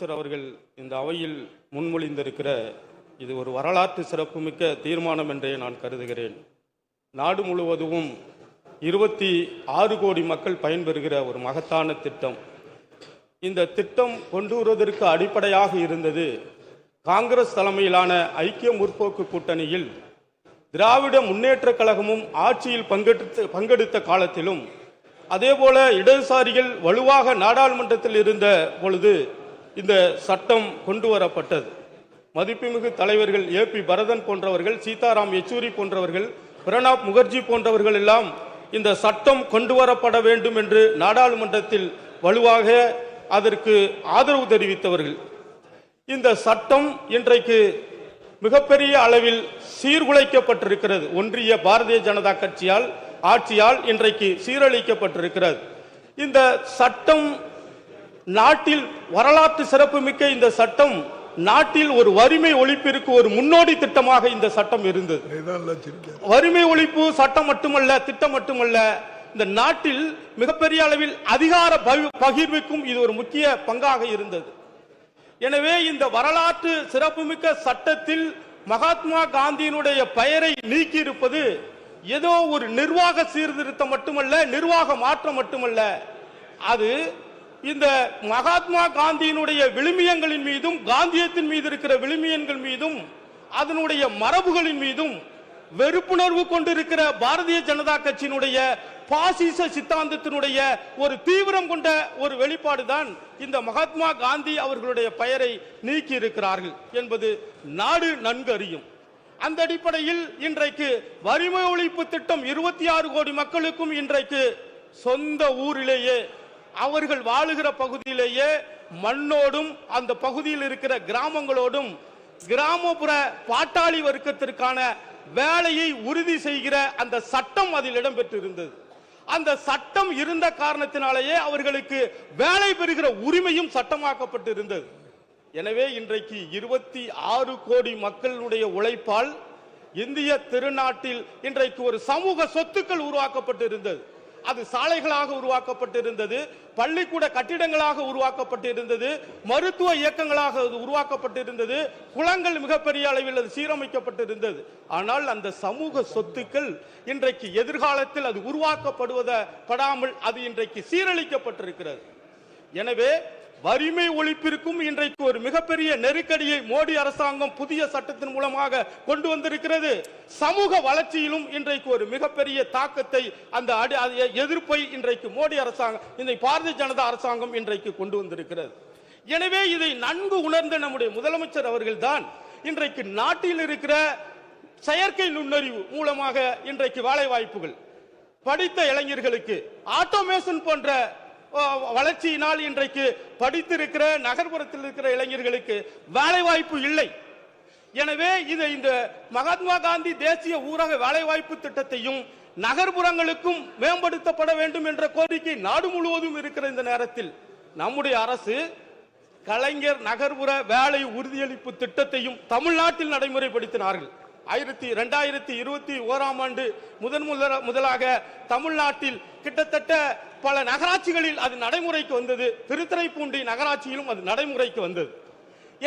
அமைச்சர் அவர்கள் இந்த அவையில் முன்மொழிந்திருக்கிற இது ஒரு வரலாற்று சிறப்புமிக்க தீர்மானம் என்றே நான் கருதுகிறேன். நாடு முழுவதும் இருபத்தி ஆறு கோடி மக்கள் பயன்பெறுகிற ஒரு மகத்தான திட்டம். இந்த திட்டம் கொண்டு வருவதற்கு அடிப்படையாக இருந்தது காங்கிரஸ் தலைமையிலான ஐக்கிய முற்போக்கு கூட்டணியில் திராவிட முன்னேற்ற கழகமும் ஆட்சியில் பங்கெடுத்து பங்கெடுத்த காலத்திலும் அதேபோல இடதுசாரிகள் வலுவாக நாடாளுமன்றத்தில் இருந்த பொழுது இந்த சட்டம் கொண்டு வரப்பட்டது மதிப்புமிகு தலைவர்கள் ஏ பி பரதன் போன்றவர்கள் சீதாராம் யெச்சூரி போன்றவர்கள் பிரணாப் முகர்ஜி போன்றவர்கள் எல்லாம் இந்த சட்டம் கொண்டு வரப்பட வேண்டும் என்று நாடாளுமன்றத்தில் வலுவாக அதற்கு ஆதரவு தெரிவித்தவர்கள். இந்த சட்டம் இன்றைக்கு மிகப்பெரிய அளவில் சீர்குலைக்கப்பட்டிருக்கிறது. ஒன்றிய பாரதிய ஜனதா கட்சியால் ஆட்சியால் இன்றைக்கு சீரழிக்கப்பட்டிருக்கிறது. இந்த சட்டம் நாட்டில் வரலாற்று சிறப்புமிக்க இந்த சட்டம் நாட்டில் ஒரு வறுமை ஒழிப்பிற்கு ஒரு முன்னோடி திட்டமாக இந்த சட்டம் இருந்தது. வறுமை ஒழிப்பு சட்டம் மட்டுமல்ல திட்டம் மட்டுமல்ல இந்த நாட்டில் மிகப்பெரிய அளவில் அதிகார பகிர்வுக்கும் இது ஒரு முக்கிய பங்காக இருந்தது. எனவே இந்த வரலாற்று சிறப்புமிக்க சட்டத்தில் மகாத்மா காந்தியினுடைய பெயரை நீக்கி இருப்பது ஏதோ ஒரு நிர்வாக சீர்திருத்தம் மட்டுமல்ல நிர்வாக மாற்றம் மட்டுமல்ல அது இந்த மகாத்மா காந்தியினுடைய விழுமியங்களின் மீதும் காந்தியத்தின் மீது இருக்கிற விழுமியங்கள் மீதும் அதனுடைய மரபுகளின் மீதும் வெறுப்புணர்வு கொண்டிருக்கிற பாரதிய ஜனதா கட்சியினுடைய பாசிச சித்தாந்தத்தினுடைய ஒரு தீவிரம் கொண்ட ஒரு வெளிப்பாடுதான் இந்த மகாத்மா காந்தி அவர்களுடைய பெயரை நீக்கி இருக்கிறார்கள் என்பது நாடு நன்கு அறியும். அந்த அடிப்படையில் இன்றைக்கு வறுமை ஒழிப்பு திட்டம் இருபத்தி ஆறு கோடி மக்களுக்கும் இன்றைக்கு சொந்த ஊரிலேயே அவர்கள் வாழுகிற பகுதியிலேயே மண்ணோடும் அந்த பகுதியில் இருக்கிற கிராமங்களோடும் கிராமப்புற பாட்டாளி வர்க்கத்திற்கான வேலையை உறுதி செய்கிற அந்த சட்டம் அதில் இடம்பெற்றிருந்தது. அந்த சட்டம் இருந்த காரணத்தினாலேயே அவர்களுக்கு வேலை பெறுகிற உரிமையும் சட்டமாக்கப்பட்டிருந்தது. எனவே இன்றைக்கு இருபத்தி ஆறு கோடி மக்களுடைய உழைப்பால் இந்திய திருநாட்டில் இன்றைக்கு ஒரு சமூக சொத்துக்கள் உருவாக்கப்பட்டிருந்தது. அது சாலைகளாக உருவாக்கப்பட்டிருந்தது பள்ளிக்கூட கட்டிடங்களாக உருவாக்கப்பட்டிருந்தது மருத்துவ இயக்கங்களாக அது உருவாக்கப்பட்டிருந்தது குளங்கள் மிகப்பெரிய அளவில் அது சீரமைக்கப்பட்டிருந்தது. ஆனால் அந்த சமூக சொத்துக்கள் இன்றைக்கு எதிர்காலத்தில் அது உருவாக்கப்படுவத படாமல் அது இன்றைக்கு சீரழிக்கப்பட்டிருக்கிறது. எனவே வறுமை ஒழிப்பிற்கும் இன்றைக்கு ஒரு மிகப்பெரிய நெருக்கடியை மோடி அரசாங்கம் புதிய சட்டத்தின் மூலமாக கொண்டு வந்திருக்கிறது. சமூக வளர்ச்சியிலும் இன்றைக்கு ஒரு மிகப்பெரிய தாக்கத்தை அந்த அடி- எதிர்ப்பை இன்றைக்கு மோடி அரசாங்கம் இந்த பாரதிய ஜனதா அரசாங்கம் இன்றைக்கு கொண்டு வந்திருக்கிறது. எனவே இதை நன்கு உணர்ந்த நம்முடைய முதலமைச்சர் அவர்கள்தான் இன்றைக்கு நாட்டில் இருக்கிற செயற்கை நுண்ணறிவு மூலமாக இன்றைக்கு வேலை வாய்ப்புகள் படித்த இளைஞர்களுக்கு ஆட்டோமேஷன் போன்ற வளர்ச்சியினால் இன்றைக்கு படித்திருக்கிற நகர்ப்புறத்தில் இருக்கிற இளைஞர்களுக்கு வேலை வாய்ப்பு இல்லை. எனவே இது இந்த மகாத்மா காந்தி தேசிய ஊரக வேலைவாய்ப்பு திட்டத்தையும் நகர்ப்புறங்களுக்கும் மேம்படுத்தப்பட வேண்டும் என்ற கோரிக்கை நாடு முழுவதும் இருக்கிற இந்த நேரத்தில் நம்முடைய அரசு கலைஞர் நகர்ப்புற வேலை உறுதியளிப்பு திட்டத்தையும் தமிழ்நாட்டில் நடைமுறைப்படுத்தினார்கள். ஆயிரத்தி ரெண்டாயிரத்தி இருபத்தி ஓராம் ஆண்டு முதன் முதல முதலாக தமிழ்நாட்டில் கிட்டத்தட்ட பல நகராட்சிகளில் அது நடைமுறைக்கு வந்தது. திருத்துறைப்பூண்டி நகராட்சியிலும் அது நடைமுறைக்கு வந்தது.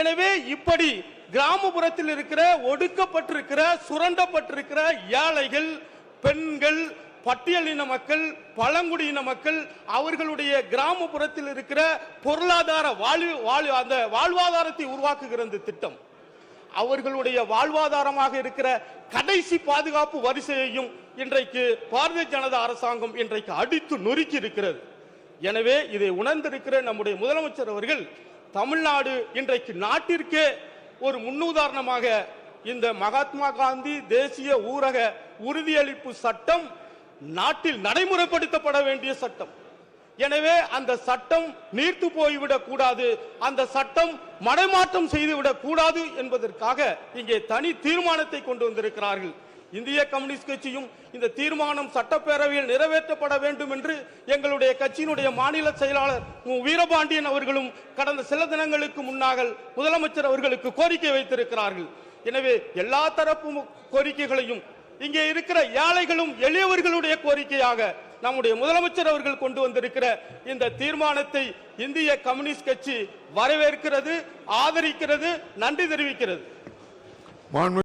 எனவே இப்படி கிராமப்புறத்தில் இருக்கிற ஒடுக்கப்பட்டிருக்கிற சுரண்டப்பட்டிருக்கிற ஏழைகள் பெண்கள் பட்டியலின மக்கள் பழங்குடியின மக்கள் அவர்களுடைய கிராமப்புறத்தில் இருக்கிற பொருளாதார வாழ்வு வாழ்வு அந்த வாழ்வாதாரத்தை உருவாக்குகிற இந்த திட்டம். அவர்களுடைய வாழ்வாதாரமாக இருக்கிற கடைசி பாதுகாப்பு வரிசையையும் இன்றைக்கு பாரதிய ஜனதா அரசாங்கம் இன்றைக்கு அடித்து நொறுக்கி இருக்கிறது. எனவே இதை உணர்ந்திருக்கிற நம்முடைய முதலமைச்சர் அவர்கள் தமிழ்நாடு இன்றைக்கு நாட்டிற்கே ஒரு முன்னுதாரணமாக இந்த மகாத்மா காந்தி தேசிய ஊரக உறுதியளிப்பு சட்டம் நாட்டில் நடைமுறைப்படுத்தப்பட வேண்டிய சட்டம். எனவே அந்த சட்டம் நீர்த்து போய்விடக் கூடாது. அந்த சட்டம் மடைமாற்றம் செய்துவிடக் கூடாது என்பதற்காக இங்கே தனி தீர்மானத்தை கொண்டு வந்திருக்கிறார்கள். இந்திய கம்யூனிஸ்ட் கட்சியும் இந்த தீர்மானம் சட்டப்பேரவையில் நிறைவேற்றப்பட வேண்டும் என்று எங்களுடைய கட்சியினுடைய மாநில செயலாளர் வீரபாண்டியன் அவர்களும் கடந்த சில தினங்களுக்கு முன்னாக முதலமைச்சர் அவர்களுக்கு கோரிக்கை வைத்திருக்கிறார்கள். எனவே எல்லா தரப்பு கோரிக்கைகளையும் இங்கே இருக்கிற ஏழைகளும் எளியவர்களுடைய கோரிக்கையாக நம்முடைய முதலமைச்சர் அவர்கள் கொண்டு வந்திருக்கிற இந்த தீர்மானத்தை இந்திய கம்யூனிஸ்ட் கட்சி வரவேற்கிறது ஆதரிக்கிறது நன்றி தெரிவிக்கிறது.